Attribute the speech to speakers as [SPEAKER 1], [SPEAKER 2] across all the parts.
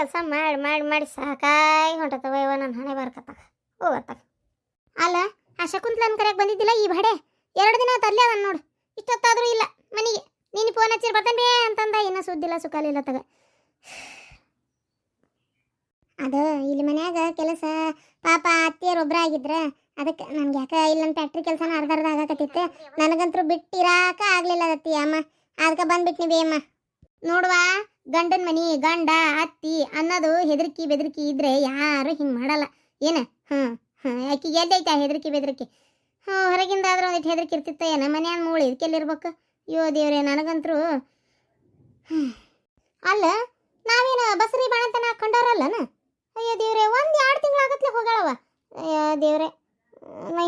[SPEAKER 1] ಕೆಲಸ ಮಾಡಿ ಮಾಡಿ ಮಾಡಿ ಸಾಕಾಗಿ ಹೊಂಟತವ ಇವ ನನ್ನ ಹಣೆ ಬರ್ಕತ್ತಾಗ. ಹೋಗತ್ತಾಗ ಅಲ್ಲ ಆ ಶಕುಂತಲನ್ ಕರೆಯಕ್ಕೆ ಬಂದಿದ್ದಿಲ್ಲ ಈ ಬಡೆ? ಎರಡು ದಿನ ತರ್ಲಿ ಅವನ್ ನೋಡು. ಇಷ್ಟೊತ್ತಾದ್ರೂ ಇಲ್ಲ ಮನೆಗೆ. ನೀನು ಫೋನ್ ಹಚ್ಚಿರ್ ಬರ್ತಾನೆ ಅಂತಂದ, ಇನ್ನೂ ಸುದ್ದಿಲ್ಲ ಸುಖಾಲಿಲ್ಲ ತಗ. ಅದು ಇಲ್ಲಿ ಮನ್ಯಾಗ ಕೆಲಸ ಪಾಪ ಅತ್ತಿಯರು ಒಬ್ರ ಆಗಿದ್ರ, ಅದಕ್ಕೆ ನನ್ಗೆ ಯಾಕ ಇಲ್ಲ ನನ್ನ ಫ್ಯಾಕ್ಟ್ರಿ ಕೆಲಸನ ಅರ್ಧ ಅರ್ಧ ಆಗಕತ್ತಿತ್ತು. ನನಗಂತೂ ಬಿಟ್ಟಿರಾಕ ಆಗ್ಲಿಲ್ಲ ಅತ್ತಿ ಅಮ್ಮ. ಅದಕ್ಕೆ ಬಂದ್ಬಿಟ್ನಿ ಬೇ ಅಮ್ಮ. ನೋಡುವ ಗಂಡನ ಮನಿ, ಗಂಡ, ಅತ್ತಿ ಅನ್ನೋದು ಹೆದರಿಕಿ ಬೆದರಿಕಿ ಇದ್ರೆ ಯಾರು ಹಿಂಗೆ ಮಾಡಲ್ಲ. ಏನ? ಹ್ಞೂ ಹ್ಞೂ ಆಕಿಗೆ ಎದ್ದೈತೆ ಹೆದರಿಕೆ ಬೆದರಿಕೆ. ಹ್ಞೂ ಹೊರಗಿಂದ ಆದ್ರೆ ಒಂದಿಟ್ಟು ಹೆದರಿಕೆ ಇರ್ತಿತ್ತ ಏನ? ಮನ್ಯಾನ ಮೂಳಿ ಇದಕ್ಕೆಲ್ಲಿರ್ಬೇಕು ಅಯ್ಯೋ ದೇವ್ರೆ, ನನಗಂತರೂ. ಅಲ್ಲ, ನಾವೇನು ಬಸರಿ ಬಾಣಂತನ ಹಾಕೊಂಡವ್ರಲ್ಲನ? ಅಯ್ಯೋ ದೇವ್ರೆ, ಒಂದು ಎರಡು ತಿಂಗಳು ಆಗತ್ಲೆ ಹೋಗಳವ. ಅಯ್ಯೋ ದೇವ್ರೆ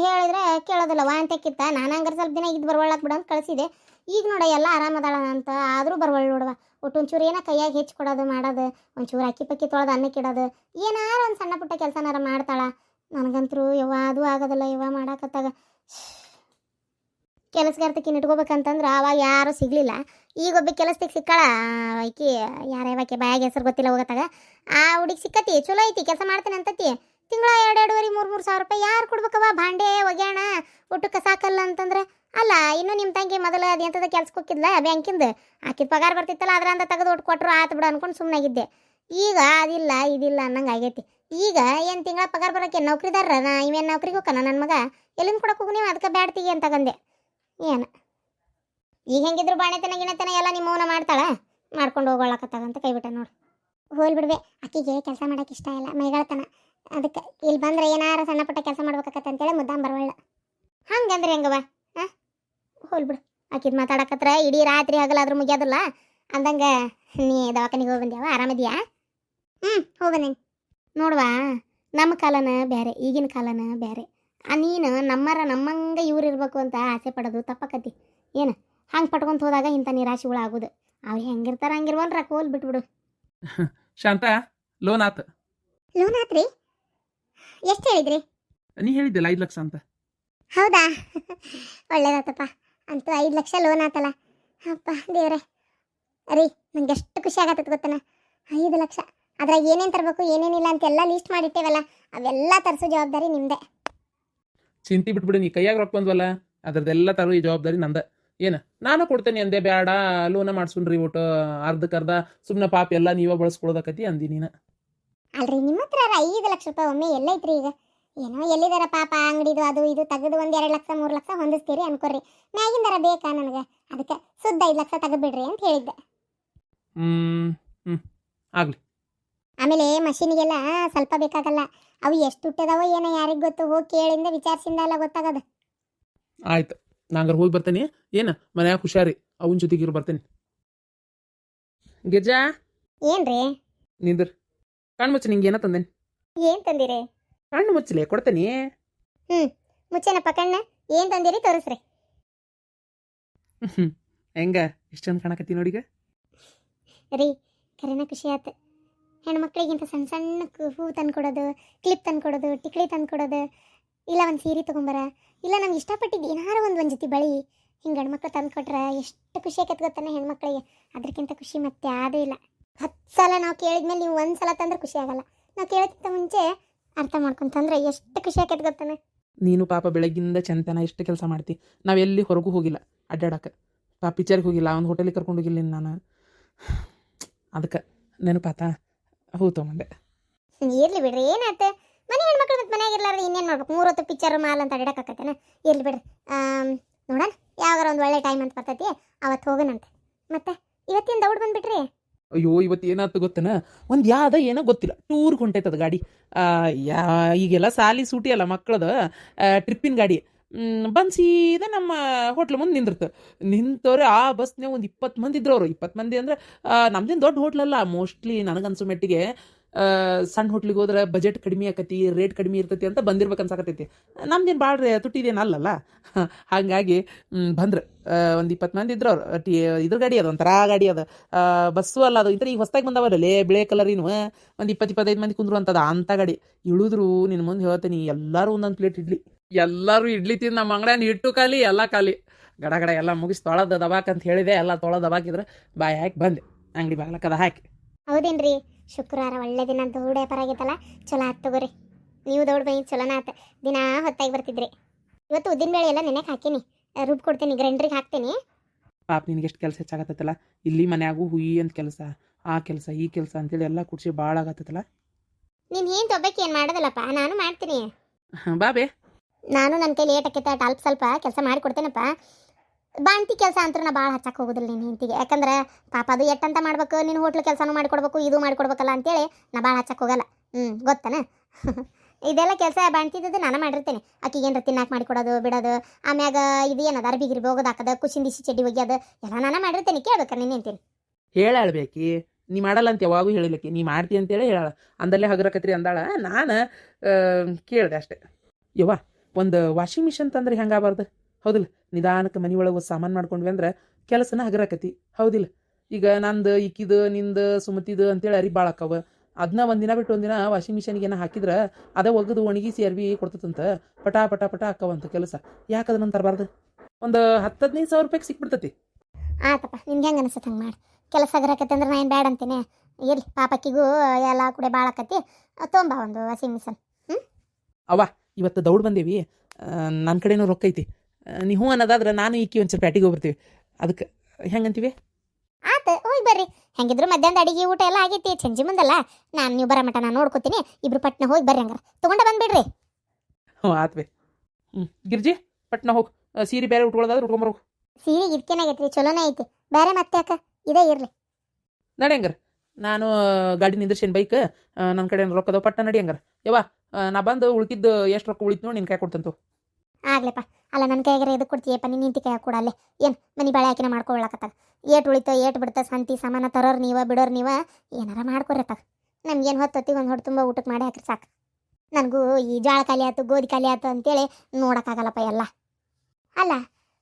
[SPEAKER 1] ಹೇಳಿದ್ರೆ ಕೇಳೋದಿಲ್ಲ ವಾಂತಕ್ಕಿತ್ತ ನಾನು ಹಂಗಾರೆ ಸ್ವಲ್ಪ ದಿನ ಇದ್ದು ಬರ್ವಳ್ಳಕ್ ಬಿಡ ಅಂತ ಕಳಿಸಿದೆ. ಈಗ ನೋಡ ಎಲ್ಲ ಆರಾಮದಾಳ ಅಂತ. ಆದರೂ ಬರ್ವಳ್ ನೋಡುವ. ಒಟ್ಟು ಒಂಚೂರು ಏನೋ ಕೈಯಾಗಿ ಹೆಚ್ಚು ಕೊಡೋದು, ಮಾಡೋದು, ಒಂಚೂರು ಅಕ್ಕಿ ಪಕ್ಕಿ ತೊಳೆದು ಅನ್ನಕ್ಕೆ ಇಡೋದು ಏನಾರು ಒಂದು ಸಣ್ಣ ಪುಟ್ಟ ಕೆಲಸನಾರ ಮಾಡ್ತಾಳ. ನನಗಂತರೂ ಯವ್ವ ಅದು ಆಗೋದಿಲ್ಲ, ಯವ್ವ ಮಾಡಾಕತ್ತಾಗ. ಕೆಲಸಗಾರ್ತಕ್ಕೆ ಇಟ್ಕೋಬೇಕಂತಂದ್ರೆ ಅವಾಗ ಯಾರೂ ಸಿಗಲಿಲ್ಲ. ಈಗ ಒಬ್ಬ ಕೆಲಸಕ್ಕೆ ಸಿಕ್ಕಾಳ, ಆಕಿ ಯಾರ್ಯಾವಕ್ಕೆ ಬಾಯಾಗ ಹೆಸರು ಗೊತ್ತಿಲ್ಲ ಹೋಗತ್ತಾಗ. ಆ ಹುಡುಗಿ ಸಿಕ್ಕತಿ, ಚಲೋ ಐತಿ, ಕೆಲಸ ಮಾಡ್ತೇನೆ ಅಂತತಿ. ತಿಂಗಳ ಎರಡು ಎರಡೂವರೆ, ಮೂರು ಮೂರು ಸಾವಿರ ರೂಪಾಯಿ ಯಾರು ಕೊಡ್ಬೇಕವ ಭಾಂಡೆ, ಒಗ್ಯಾಣ ಊಟಕ್ಕೆ ಸಾಕಲ್ಲ ಅಂತಂದ್ರೆ ಅಲ್ಲ, ಇನ್ನು ನಿಮ್ಮ ತಂಗಿ ಮೊದಲು ಅದು ಎಂಥದ ಕೆಲ್ಸಕ್ಕೆ ಹೋಗಿದ್ಲ ಬ್ಯಾಂಕಿಂದ? ಆಕಿದ ಪಗಾರ ಬರ್ತಿತ್ತಲ್ಲ ಅದ್ರಂದ ತೆಗೆದು ಒಟ್ಟು ಕೊಟ್ಟರು ಆತು ಬಿಡು ಅನ್ಕೊಂಡು ಸುಮ್ಮನಾಗಿದ್ದೆ ಈಗ ಅದಿಲ್ಲ, ಇದಿಲ್ಲ ಅನ್ನಂಗ ಆಗೈತಿ. ಈಗ ಏನು ತಿಂಗಳ ಪಗಾರ ಬರೋಕೆ ನೌಕರಿದಾರ ನಾ ಇವೇನು ನೌಕರಿಗೆ ಹೋಗಣ ನನ್ನ ಮಗ? ಎಲ್ಲಿಂದ ಕೊಡಕ್ಕೆ ಹೋಗಿ ನೀವು? ಅದಕ್ಕೆ ಬ್ಯಾಡ್ತೀಗಿ ಅಂತ ಗಂದೆ ಏನು? ಈಗ ಹೆಂಗಿದ್ರು ಬಾಣೆತನ, ಗಿಣತನ ಎಲ್ಲ ನಿಮ್ಮ ಮೌನ ಮಾಡ್ತಾಳೆ? ಮಾಡ್ಕೊಂಡು ಹೋಗೋಳಕತ್ತಾಗಂತ ಕೈಬಿಟ್ಟ ನೋಡಿ. ಹೋಲ್ ಬಿಡ್ವೆ. ಅಕ್ಕಿಗೆ ಕೆಲಸ ಮಾಡೋಕೆ ಇಷ್ಟ ಇಲ್ಲ, ಮೈಗಳತನ. ಅದಕ್ಕೆ ಇಲ್ಲಿ ಬಂದ್ರೆ ಏನಾರ ಸಣ್ಣ ಪುಟ್ಟ ಕೆಲಸ ಮಾಡ್ಬೇಕತ್ತ ಅಂತೇಳಿ ಮುದ್ದಾಂ ಬರವಳ್ಳ ಹಂಗಂದ್ರೆ ಹೆಂಗವ ಹಾಂ ಹೋಲ್ ಬಿಡು. ಆಕಿದ್ ಮಾತಾಡಕತ್ರ ಇಡೀ ರಾತ್ರಿ ಹಗಲಾದ್ರೂ ಮುಗಿಯೋದಿಲ್ಲ. ಅಂದಂಗ ನೀ ದವಾಖಾನಿಗೆ ಹೋಗಿ ಬಂದ್ಯಾವ? ಆರಾಮಿದ್ಯಾ ಹ್ಞೂ ಹೋಗನಿ ಬಂದೇನಿ. ನೋಡ್ವಾ ನಮ್ಮ ಕಾಲನ ಬೇರೆ ಈಗಿನ ಕಾಲನ ಬೇರೆ ಆ ನೀನು ನಮ್ಮರ ನಮ್ಮಂಗ ಇವ್ರು ಇರಬೇಕು ಅಂತ ಆಸೆ ಪಡೋದು ತಪ್ಪಕತಿ. ಏನು ಹಂಗೆ ಪಟ್ಕೊಂತ ಹೋದಾಗ ಇಂಥ ನಿರಾಶೆಗಳು ಆಗೋದು. ಅವು ಹೆಂಗಿರ್ತಾರ ಹಂಗಿರ್ವಲ್ರ ಕೋಲ್ ಬಿಟ್ಬಿಡು.
[SPEAKER 2] ಶಾಂತ ಲೋನ್ ಆತ.
[SPEAKER 1] ಲೋನ್ ಆತ್ರಿ? ಎಷ್ಟು ಹೇಳಿದ್ರಿ?
[SPEAKER 2] ನೀ ಹೇಳಿದ್ದಿಲ್ಲ ಐದು ಲಕ್ಷ ಅಂತ.
[SPEAKER 1] ಹೌದಾ? ಒಳ್ಳೇದಾತಪ್ಪ. ಅಂತೂ ಐದು ಲಕ್ಷ ಲೋನ್ ಆತಲ್ಲ. ಅಪ್ಪ ದೇವ್ರೆ. ರೀ ನಂಗೆ ಎಷ್ಟು ಖುಷಿ ಆಗತ್ತದ ಗೊತ್ತನ? ಐದು ಲಕ್ಷ. ಅದ್ರಾಗ ಏನೇನು ತರಬೇಕು ಏನೇನಿಲ್ಲ ಅಂತೆಲ್ಲ ಲಿಸ್ಟ್ ಮಾಡಿಟ್ಟೇವಲ್ಲ. ಅವೆಲ್ಲ ತರಿಸೋ ಜವಾಬ್ದಾರಿ ನಿಮ್ಮದೇ
[SPEAKER 2] ಚಿಂತಿ ಬಿಟ್ಬಿಡು ನೀ ಕೈಯಾಗ ರೊಕ್ಕ ಬಂದ್ವಲ್ಲ? ಅದ್ರದ್ದೆಲ್ಲ ತರೋ ಈ ಜವಾಬ್ದಾರಿ ನಂದ. ಏನು? ನಾನು ಕೊಡ್ತೇನೆ ಅಂದೆ ಬೇಡ ಲೋನ ಮಾಡ್ಸುನ್ರಿ ಒಟ್ಟು ಅರ್ಧಕ್ಕರ್ಧ ಸುಮ್ಮನೆ ಪಾಪ ಎಲ್ಲ ನೀವೇ ಬಳಸ್ಕೊಳ್ಳೋದಕ್ಕತಿ ಅಂದಿ ನೀನು.
[SPEAKER 1] ಅಲ್ರಿ ನಿಮ್ಮ ಹತ್ರ ಐದು ಲಕ್ಷ ರೂಪಾಯಿ ಒಮ್ಮೆ ಎಲ್ಲೈತ್ರಿ ಈಗ? ಏನೋ ಎಲ್ಲಿದಾರ ಪಾಪ ಅಂಗಡಿದು ಅದು ಇದು ತೆಗೆದು ಒಂದು ಎರಡು ಲಕ್ಷ ಮೂರು ಲಕ್ಷ ಹೊಂದಿಸ್ತೀರಿ ಅನ್ಕೋರಿ. ಮ್ಯಾಗಿಂದಾರ ಬೇಕಾ ನನಗೆ? ಅದಕ್ಕೆ ಸುದ್ದ ಐದು ಲಕ್ಷ ತೆಗೆದ್ಬಿಡ್ರಿ ಅಂತ ಹೇಳಿದ್ದೆ.
[SPEAKER 2] ಆಗ್ಲಿ.
[SPEAKER 1] ಆಮೇಲೆ ಮಷೀನಿಗೆಲ್ಲ ಸ್ವಲ್ಪ ಬೇಕಾಗಲ್ಲ. ಅವು ಎಷ್ಟು ಹುಟ್ಟದವೋ ಏನೋ ಯಾರಿಗೆ ಗೊತ್ತು ಹೋಗಿ ಕೇಳಿಂದ ವಿಚಾರಿಸಿಂದ ಎಲ್ಲ ಗೊತ್ತಾಗದ.
[SPEAKER 2] ಆಯ್ತು. ನಾಂಗ್ರ ಹೋಗಿ ಬರ್ತೇನೆ. ಏನು? ಮನ್ಯಾಗ ಹುಷಾರಿ. ಅವನ ಜೊತೆಗಿರು ಬರ್ತೇನೆ. ಗಿರ್ಜಾ?
[SPEAKER 1] ಏನ್ರಿ?
[SPEAKER 2] ನಿಂದ್ರ. ಕಣ್ಮುಚ್ಚ ನಿಂಗೆ ಏನ ತಂದೇನೆ?
[SPEAKER 1] ಏನ್ ತಂದಿರಿ?
[SPEAKER 2] ಕಣ್ಣು ಮುಚ್ಚಲೆ ಕೊಡ್ತೇನೆ.
[SPEAKER 1] ಮುಚ್ಚೇನಪ್ಪ ಕಣ್ಣ? ಏನ್ ತಂದಿರಿ? ತೋರಿಸ್ರಿ.
[SPEAKER 2] ಹ್ಮ್ ಹೆಂಗ? ಇಷ್ಟೊಂದು ಕಾಣಕತ್ತಿ ನೋಡೀಗ
[SPEAKER 1] ರೀ ಕರೆನ ಖುಷಿ ಆತ. ಹೆಣ್ಮಕ್ಳಿಗಿಂತ ಸಣ್ಣ ಸಣ್ಣ ಕು- ತಂದು ಕೊಡೋದು ಕ್ಲಿಪ್ ತಂದ್ಕೊಡೋದು ಟಿಕ್ಲಿ ತಂದ್ಕೊಡೋದು ಇಲ್ಲ ಒಂದು ಸೀರೆ ತೊಗೊಂಬರ ಇಲ್ಲ ನಮ್ಗೆ ಇಷ್ಟಪಟ್ಟಿದ್ದು ಏನಾರ ಒಂದು ಒಂದು ಜೊತೆ ಬಳಿ ಹಿಂಗೆ ಗಂಡ್ಮಕ್ಳು ತಂದ್ಕೊಟ್ರೆ ಎಷ್ಟು ಖುಷಿ ಆಕೈತೆ ಗೊತ್ತಾನೆ ಹೆಣ್ಮಕ್ಳಿಗೆ. ಅದಕ್ಕಿಂತ ಖುಷಿ ಮತ್ತೆ ಯಾವುದೂ ಇಲ್ಲ. ಹತ್ತು ಸಲ ನಾವು ಕೇಳಿದ್ಮೇಲೆ ನೀವು ಒಂದು ಸಲ ತಂದ್ರೆ ಖುಷಿ ಆಗಲ್ಲ. ನಾವು ಕೇಳೋಕ್ಕಿಂತ ಮುಂಚೆ ಅರ್ಥ ಮಾಡ್ಕೊಂತಂದ್ರೆ ಎಷ್ಟು ಖುಷಿ ಆಕೈತೆ ಗೊತ್ತಾನೆ?
[SPEAKER 2] ನೀನು ಪಾಪ ಬೆಳಗ್ಗಿಂದ ಚಂತನ ಎಷ್ಟು ಕೆಲಸ ಮಾಡ್ತಿ. ನಾವು ಎಲ್ಲಿ ಹೊರಗೂ ಹೋಗಿಲ್ಲ ಅಡ್ಡಾಡಕ್ಕೆ. ಪಾಪ ಪಿಕ್ಚರ್ಗೆ ಹೋಗಿಲ್ಲ ಒಂದು ಹೋಟೆಲಿಗೆ ಕರ್ಕೊಂಡು ಹೋಗಿಲ್ಲ ನಾನು ಅದಕ್ಕೆ ನೆನಪಾತ? ಹೂ ತೊಗೊಂಡೆ
[SPEAKER 1] ಇರ್ಲಿ ಬಿಡ್ರಿ ಏನಾಯ್ತು? ಮನೆ ಹೆಣ್ಮಕ್ಳು ಮತ್ತೆ ಮನೆಯಾಗ ಇರ್ಲಾರ್ದು ಇನ್ನೇನು ಮಾಡ್ಬೇಕು ಮೂರು ಹೊತ್ತು ಪಿಕ್ಚರ್ ಮಾಲ್ ಅಂತ ಅಡ್ಡಾಕತ್ತೇನ ಇರ್ಲಿ ಬಿಡ್ರಿ. ನೋಡೋಣ ಯಾವಾಗ ಒಂದು ಒಳ್ಳೆ ಟೈಮ್ ಅಂತ ಬರ್ತೈತಿ ಅವತ್ತು ಹೋಗೋಣಂತೆ ಮತ್ತೆ ಬಂದ್ಬಿಟ್ರಿ
[SPEAKER 2] ಅಯ್ಯೋ, ಇವತ್ತು ಏನಾಯ್ತು ಗೊತ್ತನ? ಒಂದು ಯಾವ್ದ ಏನೋ ಗೊತ್ತಿಲ್ಲ. ಟೂರ್ ಹೊಂಟೈತದ ಗಾಡಿ. ಯಾ, ಈಗೆಲ್ಲ ಸಾಲಿ ಸೂಟಿ ಅಲ್ಲ ಮಕ್ಕಳದ. ಟ್ರಿಪ್ಪಿನ ಗಾಡಿ. ಬಂದು ಸೀದಾ ನಮ್ಮ ಹೋಟ್ಲ್ ಮುಂದೆ ನಿಂದಿರ್ತ. ನಿಂತವ್ರೆ ಆ ಬಸ್ನೇ ಒಂದು ಇಪ್ಪತ್ತು ಮಂದಿ ಇದ್ರು ಅವರು. ಇಪ್ಪತ್ತು ಮಂದಿ ಅಂದ್ರೆ ನಮ್ದೇನು ದೊಡ್ಡ ಹೋಟ್ಲಲ್ಲ ಮೋಸ್ಟ್ಲಿ ನನಗನ್ಸೋ ಮಟ್ಟಿಗೆ ಸಣ್ಣ ಹೋಟ್ಲಿಗೆ ಹೋದ್ರೆ ಬಜೆಟ್ ಕಡಿಮೆ ಆಕತಿ ರೇಟ್ ಕಡಿಮೆ ಇರ್ತೈತಿ ಅಂತ ಬಂದಿರ್ಬೇಕು ಅನ್ಸಾಕತೈತಿ ನಮ್ದೇನು ಭಾಳ ತುಟ್ಟಿದೇನು ಅಲ್ಲಲ್ಲ. ಹಾಗಾಗಿ ಬಂದ್ರೆ. ಒಂದು ಇಪ್ಪತ್ತು ಮಂದಿ ಇದ್ರು ಅವ್ರು. ಟಿ ಇದ್ರ ಗಾಡಿ ಅದು, ಒಂಥರ ಗಾಡಿ ಅದು. ಬಸ್ಸು ಅಲ್ಲ ಅದು. ಇಂಥ ಈಗ ಹೊಸ್ದಾಗಿ ಲೇ, ಬಿಳೆ ಕಲರಿನೂ ಒಂದು ಇಪ್ಪತ್ತು, ಇಪ್ಪತ್ತೈದು ಮಂದಿ ಕುಂದ್ರು ಅಂತದ ಅಂಥ ಗಾಡಿ. ಇಳಿದ್ರು ನಿನ್ನ ಮುಂದೆ ಹೇಳ್ತೀನಿ, ಎಲ್ಲರೂ ಒಂದೊಂದು ಪ್ಲೇಟ್ ಇಡ್ಲಿ. ಎಲ್ಲರೂ ಇಡ್ಲಿ ತಿಂದು ನಮ್ಮ ಅಂಗಡಿಯನ್ನು ಇಟ್ಟು ಖಾಲಿ, ಎಲ್ಲ ಖಾಲಿ. ಗಡ ಗಡ, ಎಲ್ಲ ಮುಗಿಸಿ ತೊಳೆದ ದಬಾಕ್ ಅಂತ ಹೇಳಿದೆ, ಎಲ್ಲ ತೊಳೆದ ದಬಾಕಿದ್ರೆ ಬಾಯಿ ಹಾಕಿ ಬಂದೆ. ಅಂಗಡಿ ಬಾಗ್ಲಕ್ಕದ ಹಾಕಿ.
[SPEAKER 1] ಹೌದೇನ್ರಿ? ಶುಕ್ರವಾರ ಒಳ್ಳೆ ದಿನ ದೌಡ್ ವ್ಯಾಪಾರ ಆಗೈತಲ್ಲ ಚಲೋ ಆತ್ ತಗೋರಿ. ನೀವು ದೌಡ್ ಬೈ ಚಲೋನ ಆತ. ದಿನ ಹೊತ್ತಾಗಿ ಬರ್ತಿದ್ರಿ. ಇವತ್ತು ಉದ್ದಿನ ಬೇಳೆ ಎಲ್ಲ ನೆನೆಗೆ ಹಾಕಿನಿ. ರುಬ್ ಕೊಡ್ತೀನಿ ಗ್ರೈಂಡ್ರಿಗೆ ಹಾಕ್ತೀನಿ.
[SPEAKER 2] ಪಾಪ ನಿನಗೆ ಎಷ್ಟು ಕೆಲಸ ಹೆಚ್ಚಾಗತ್ತಲ್ಲ ಇಲ್ಲಿ ಮನ್ಯಾಗೂ ಹುಯಿ ಅಂತ ಕೆಲಸ ಆ ಕೆಲಸ ಈ ಕೆಲಸ ಅಂತೇಳಿ ಎಲ್ಲ ಕುಡ್ಸಿ ಭಾಳ ಆಗತ್ತಲ್ಲ
[SPEAKER 1] ನೀನು ಏನು ತೊಗೊಬೇಕು ಏನು ಮಾಡೋದಲ್ಲಪ್ಪ? ನಾನು ಮಾಡ್ತೀನಿ.
[SPEAKER 2] ಬಾಬೆ
[SPEAKER 1] ನಾನು ನನ್ನ ಕೈ ಲೇಟ್ ಆಕೈತೆ ಅಲ್ಪ ಸ್ವಲ್ಪ ಕೆಲಸ ಮಾಡಿ ಬಾಂತಿ ಕೆಲಸ ಅಂತೂ ನಾ ಭಾಳ ಹಚ್ಚಕ್ಕೆ ಹೋಗೋದಿಲ್ಲ ನಿನ್ನ ಹೆಂಡತಿಗೆ. ಯಾಕಂದ್ರೆ ಪಾಪ ಅದು ಎಟ್ಟಂತ ಮಾಡ್ಬೇಕು ನಿನ್ನ ಹೋಟ್ಲು ಕೆಲಸನೂ ಮಾಡಿಕೊಡ್ಬೇಕು, ಇದು ಮಾಡಿಕೊಡ್ಬೇಕಲ್ಲ ಅಂತೇಳಿ ನಾ ಭಾಳ ಹಚ್ಚಕ್ಕೆ ಹೋಗಲ್ಲ. ಹ್ಞೂ ಗೊತ್ತಾನ? ಇದೆಲ್ಲ ಕೆಲಸ ಬಾಣ್ತಿದ್ದು ನಾನು ಮಾಡಿರ್ತೇನೆ. ಆಕಿಗೆ ಏನಾರ ತಿನ್ನಾಕ ಮಾಡಿಕೊಡೋದು, ಬಿಡೋದು, ಆಮ್ಯಾಗ ಇದು ಏನದ, ಅರ್ಬಿ ಗಿರ್ಬಿ ಹೋಗೋದು ಹಾಕೋದು ಕುಸಿನ ದಿಸಿ ಚಡ್ಡಿ ಒಗ್ಯೋದು, ಎಲ್ಲ ನಾನು ಮಾಡಿರ್ತೇನೆ. ಕೇಳ್ಬೇಕು ನೀನು ಅಂತೀನಿ
[SPEAKER 2] ಹೇಳಾಳ್ಬೇಕಿ ನೀ ಮಾಡಲ್ಲ ಅಂತ ಯಾವಾಗೂ ಹೇಳಲಿಕ್ಕೆ ನೀ ಮಾಡ್ತಿ ಅಂತೇಳಿ ಹೇಳಾಳ ಅಂದಲ್ಲೇ ಹಗರಕತ್ರಿ ಅಂದಾಳ. ನಾನು ಕೇಳಿದೆ ಅಷ್ಟೇ. ಯವ್ವ, ಒಂದು ವಾಷಿಂಗ್ ಮಿಷನ್ ತಂದ್ರೆ ಹೆಂಗಾಗಬಾರ್ದು? ಹೌದಿಲ್ಲ ನಿಧಾನಕ್ಕೆ ಮನೆಯೊಳಗೆ ಒಳಗೆ ಸಾಮಾನು ಮಾಡ್ಕೊಂಡ್ವಿ ಅಂದ್ರೆ ಕೆಲಸನ ಹಗರಾಕತಿ. ಹೌದಿಲ್ಲ ಈಗ ನಂದು ಇಕ್ಕಿದ ನಿಂದ ಸುಮತಿದು ಅಂತೇಳಿ ಅರಿ ಭಾಳ ಅಕ್ಕವ. ಅದನ್ನ ಒಂದಿನ ಬಿಟ್ಟು ಒಂದಿನ ವಾಷಿಂಗ್ ಮಿಷನ್ಗೆ ಏನೋ ಹಾಕಿದ್ರೆ ಅದ ಒಗದು ಒಣಗಿಸಿ ಅರ್ವಿ ಕೊಡ್ತದಂತ. ಪಟ ಪಟ ಪಟ ಅಕ್ಕವಂತ ಕೆಲಸ. ಯಾಕೆ ಅದನ್ನ ತರಬಾರ್ದು? ಒಂದು ಹತ್ತು ಹದಿನೈದು ಸಾವಿರ ರೂಪಾಯಿಗೆ ಸಿಕ್ಬಿಡ್ತತಿ.
[SPEAKER 1] ಆತಪ್ಪ ನಿಮ್ಗೆ ಹೆಂಗೆ ಅನಿಸುತ್ತೆ ಹಂಗೆ ಮಾಡಿ. ಕೆಲಸ ಹಗರಾಕತಿ ಅಂದ್ರೆ ನಾ ಏನು ಬ್ಯಾಡ ಅಂತೀನಿ? ಇರ್ಲಿ ಪಾಪಕ್ಕಿಗೂ ಎಲ್ಲ ಕೂಡ ಭಾಳ ಆಕತಿ. ತೊಂಬ ಒಂದು ವಾಷಿಂಗ್ ಮಿಷನ್
[SPEAKER 2] ಇವತ್ತು ದೌಡ್ ಬಂದೇವಿ. ನನ್ನ ಕಡೆನೂ ರೊಕ್ಕ ಐತಿ ನೀ ಹ್ಞೂ ಅನ್ನೋದಾದ್ರೆ ನಾನು ಈಕಿ ಒಂಚೂರು ಪ್ಯಾಟಿಗೆ ಹೋಗ್ಬಿಡ್ತೀವಿ. ಅದಕ್ಕೆ ಹೆಂಗಂತೀವಿ?
[SPEAKER 1] ಆತ ಹೋಗಿ ಬರ್ರಿ. ಹೆಂಗಿದ್ರು ಮಧ್ಯಾಹ್ನದ ಅಡಿಗೆ ಊಟ ಎಲ್ಲ ಆಗೈತಿ ಚಂಜಿ ಮುಂದಲ್ಲ. ನಾನು ನೀವು ಬರೋ ಮಟ ನಾನು ನೋಡ್ಕೋತೀನಿ. ಇಬ್ರು ಪಟ್ನ ಹೋಗಿ ಬರ್ರಿ ಹಂಗಾರೆ. ತಗೊಂಡ ಬಂದ್ಬಿಡ್ರಿ.
[SPEAKER 2] ಹ್ಞೂ ಆತ್ವೆ ಹ್ಞೂ ಗಿರ್ಜಿ ಪಟ್ನ ಹೋಗು. ಸೀರೆ ಬೇರೆ ಉಟ್ಕೊಳ್ಳೋದಾದ್ರೆ ಉಟ್ಕೊಂಬರೋ
[SPEAKER 1] ಸೀರೆ ಇದಕ್ಕೇನಾಗೈತ್ರಿ ಚಲೋನೇ ಐತಿ. ಬೇರೆ ಮತ್ತೆ ಅಕ್ಕ ಇದೇ ಇರಲಿ.
[SPEAKER 2] ನಡಿ ಹಂಗಾರ. ನಾನು ಗಾಡಿ ನಿಂದ್ರಿಸೇನು ಬೈಕ್. ನನ್ನ ಕಡೆ ರೊಕ್ಕದ ಪಟ್ಟಣ ಪಟ್ನ ನಡಿ ಹಂಗಾರ. ಯವ್ವ ನಾ ಬಂದು ಉಳ್ಕಿದ್ದು ಎಷ್ಟು ರೊಕ್ಕ ಉಳಿತು ನೋಡಿ ನಿನ್ನ ಕೈ ಕೊಡ್ತಂತು.
[SPEAKER 1] ಆಗ್ಲಪ್ಪ. ಅಲ್ಲ ನನ್ನ ಕೈಗಾರ ಇದು ಕೊಡ್ತೀಯಪ್ಪ, ನೀನು ನಿಂತಿ ಕೈಯಾಗ ಕೂಡ ಅಲ್ಲೇ. ಏನು, ಮನಿ ಬಾಳೆ ಹಾಕಿನ ಮಾಡ್ಕೊಳ್ಳಾಕತ್ತ ಏಟ್ ಉಳಿತೋ, ಏಟ್ ಬಿಡ್ತ, ಸಂತಿ, ಸಮಾನ ತರೋರು ನೀವ, ಬಿಡೋರು ನೀವ, ಏನಾರ ಮಾಡ್ಕೊರತ್ತಾಗ ನಮ್ಗೇನು ಹೊತ್ತೊತ್ತಿಗೆ ಒಂದು ಹೊಟ್ಟು ತುಂಬ ಊಟಕ್ಕೆ ಮಾಡಿ ಹಾಕ್ರಿ ಸಾಕು. ನನಗೂ ಈ ಜೋಳ ಖಾಲಿ ಆಯ್ತು ಗೋಧಿ ಖಾಲಿ ಆಯ್ತು ಅಂತೇಳಿ ನೋಡೋಕ್ಕಾಗಲ್ಲಪ್ಪ ಎಲ್ಲ. ಅಲ್ಲ,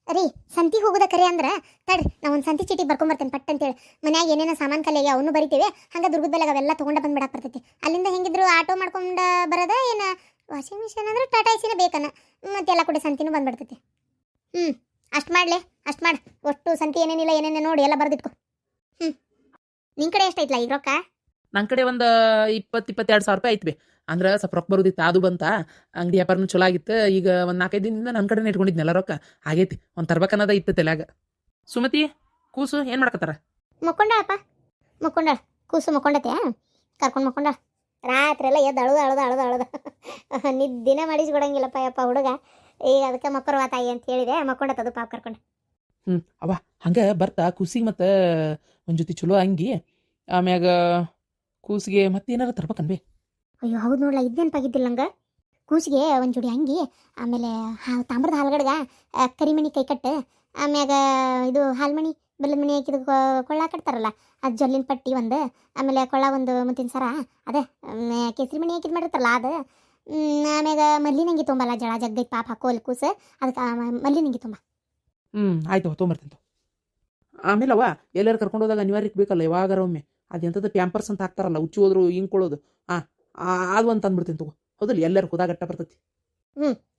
[SPEAKER 1] ರೀ ಸಂತಿಗೆ ಹೋಗೋದ ಕರೆ ಅಂದ್ರೆ, ತಡ್ರಿ, ನಾವು ಒಂದು ಸಂತಿ ಚೀಟಿ ಬರ್ಕೊಂಬರ್ತೇನೆ ಪಟ್ ಅಂತೇಳಿ. ಮನ್ಯಾಗ ಏನೇನೋ ಸಾಮಾನು ಆಗ್ಯಾವ ಅವನು ಬರಿತೀವಿ. ಹಂಗೆ ದುರ್ಗದ ಬೆಲೆಗೆ ಅವೆಲ್ಲ ತೊಗೊಂಡು ಬಂದ್ಬಿಡಕ್ಕೆ ಬರ್ತೈತಿ. ಅಲ್ಲಿಂದ ಹೆಂಗಿದ್ರು ಆಟೋ ಮಾಡ್ಕೊಂಡು ಬರೋದ ಏನು? ವಾಷಿಂಗ್ ಮಿಷಿನ್ ಅಂದ್ರೆ ಟಾಟಾ ಎಸಿನ ಬೇಕನ್ನ ಮತ್ತೆಲ್ಲ ಕೂಡ ಸಂತಿನೂ ಬಂದ್ಬಿಡ್ತೈತಿ. ಹ್ಞೂ ಅಷ್ಟು ಮಾಡಲೆ ಅಷ್ಟು ಮಾಡು. ಒಟ್ಟು ಸಂತಿ ಏನೇನಿಲ್ಲ ಏನೇನೇ ನೋಡಿ ಎಲ್ಲ ಬರ್ದಿಟ್ಕೊ. ಹ್ಞೂ ನಿನ್ನ ಕಡೆ ಎಷ್ಟೈತ್ಲ ಈಗ ರೊಕ್ಕ?
[SPEAKER 2] ನನ್ನ ಕಡೆ ಒಂದು ಇಪ್ಪತ್ತು ಇಪ್ಪತ್ತೆರಡು ಸಾವಿರ ರೂಪಾಯಿ ಐತ್ವಿ ಅಂದ್ರೆ ಸ್ವಲ್ಪ ರೊಕ್ಕ ಬರೋದಿತ್ತು ಅದು ಬಂತ. ಅಂಗಡಿ ವ್ಯಾಪಾರನು ಚಲೋ ಆಗಿತ್ತು. ಈಗ ಒಂದು ನಾಲ್ಕೈದು ದಿನದಿಂದ ನನ್ನ ಕಡೆನೇ ಇಟ್ಕೊಂಡಿದ್ನೆಲ್ಲ ರೊಕ್ಕ. ಆಗೈತಿ ಒಂದು ತರ್ಬೇಕನ್ನೋದ ಇತ್ತು ತಲೆಯಾಗ. ಸುಮತಿ ಕೂಸು ಏನು ಮಾಡ್ಕತ್ತಾರ?
[SPEAKER 1] ಮುಕ್ಕೊಂಡಾಳಪ್ಪ. ಮುಕ್ಕೊಂಡಾಳ. ಕೂಸು ಮುಕ್ಕೊಂಡತೆ ಕರ್ಕೊಂಡು ಮುಕ್ಕೊಂಡಾಳ. ರಾತ್ರಿ ಎಲ್ಲ ಎದ್ದು ಅಳದು ಅಳದು ಅಳದು ಅಳದು. ನಿದ್ದಿನೇ ಮಾಡಿಸ್ಕೊಡಂಗಿಲ್ಲಪ್ಪ ಯಪ್ಪ ಹುಡುಗ. ಈಗ ಅದಕ್ಕೆ ಮಕ್ಕರ ತಾಯಿ ಅಂತ ಹೇಳಿದೆ. ಮಕ್ಕೊಂಡತ್ತದು ಪಾಪ ಕರ್ಕೊಂಡು.
[SPEAKER 2] ಹ್ಞೂ ಅವ ಹಂಗೆ ಬರ್ತಾ ಕೂಸಿಗೆ ಮತ್ತು ಒಂದು ಜೊತೆ ಚಲೋ ಅಂಗಿ. ಆಮ್ಯಾಗ ಕೂಸಿಗೆ ಮತ್ತೆ ಏನಾರ ತರ್ಬೇಕನ್ಬಿ?
[SPEAKER 1] ಅಯ್ಯೋ ಹೌದು ನೋಡ್ಲ ಇದೇನು ಪಾಗಿದ್ದಿಲ್ಲ ನಂಗೆ? ಕೂಸಿಗೆ ಒಂದು ಜೋಡಿ ಅಂಗಿ ಆಮೇಲೆ ಹಾ ತಾಮ್ರದ ಹಾಲ್ಗಡ್ಗ ಕರಿಮಣಿ ಕರಿಮಣಿ ಕೈಕಟ್ಟು ಆಮ್ಯಾಗ ಇದು ಹಾಲ್ಮಣಿ ಬೆಲ್ಲದ ಮಣಿ ಹಾಕಿದ ಕೊಳ್ಳ ಕಟ್ತಾರಲ್ಲ ಅದು ಜೊಲ್ಲಿನ ಪಟ್ಟಿ ಒಂದು ಆಮೇಲೆ ಕೊಳ್ಳ ಒಂದು ಮುತ್ತಿನ ಸರ ಅದೇ ಕೇಸರಿ ಮಣಿ ಹಾಕಿದ್ ಮಾಡಿರ್ತಾರಲ್ಲ ಅದು ಆಮೇಲೆ ಮಲ್ಲಿ ಮಲ್ಲಿನಂಗಿ ತುಂಬಲ್ಲ ಜಳ ಜಗ್ಗೈತೆ ಪಾಪ ಹಾಕೋಲ್ ಕೂಸ ಅದಕ್ಕೆ ಮಲ್ಲಿನಂಗಿ ತುಂಬ.
[SPEAKER 2] ಹ್ಞೂ ಆಯ್ತು ತೊಗೊಂಬರ್ತೀನಿ ಆಮೇಲೆ ಅವ ಎಲ್ಲರೂ ಕರ್ಕೊಂಡು ಹೋದಾಗ ಅನಿವಾರ್ಯಕ್ಕೆ ಬೇಕಲ್ಲ ಯಾವಾಗಾರ ಒಮ್ಮೆ ಅದೆಂಥದ್ದು ಪ್ಯಾಂಪರ್ಸ್ ಅಂತ ಹಾಕ್ತಾರಲ್ಲ ಉಚ್ಚು ಹೋದ್ರು ಹಿಂಗೆ ಹಾಂ ಅದು ಒಂದು ತಂದ್ಬಿಡ್ತೀನಿ ತಗೋ. ಹೌದಲ್ಲ ಎಲ್ಲರೂ ಹೋದಾಗಟ್ಟ ಬರ್ತೈತಿ.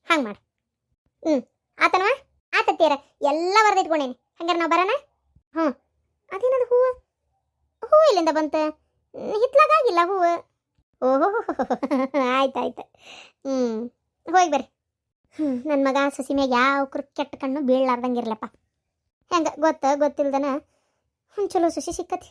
[SPEAKER 1] ಹಂಗೆ ಮಾಡಿ. ಹ್ಞೂ ಆತನವ ಆತತ್ತೀರ ಎಲ್ಲ ಬರೆದಿಟ್ಕೊಂಡೇನಿ. ಹಂಗಾರೆ ನಾವು ಬರೋಣ? ಹ್ಞೂ ಅದೇನದು ಹೂವು? ಹೂವು ಇಲ್ಲಿಂದ ಬಂತು. ಹಿತ್ಲಾಗಿಲ್ಲ ಹೂವು. ಓಹೋ ಆಯ್ತು ಆಯ್ತು ಹ್ಞೂ ಹೋಗಿ ಬರ್ರಿ. ಹ್ಞೂ ನನ್ನ ಮಗ ಸಸಿ ಮ್ಯಾಗ ಯಾವ ಕೆಟ್ಟ ಕಣ್ಣು ಬೀಳಲಾರ್ದಂಗೆ ಇರಲಪ್ಪ ಹೆಂಗೆ ಗೊತ್ತ, ಗೊತ್ತಿಲ್ದನ ಹ್ಞೂ ಚಲೋ ಸಸಿ ಸಿಕ್ಕತಿ.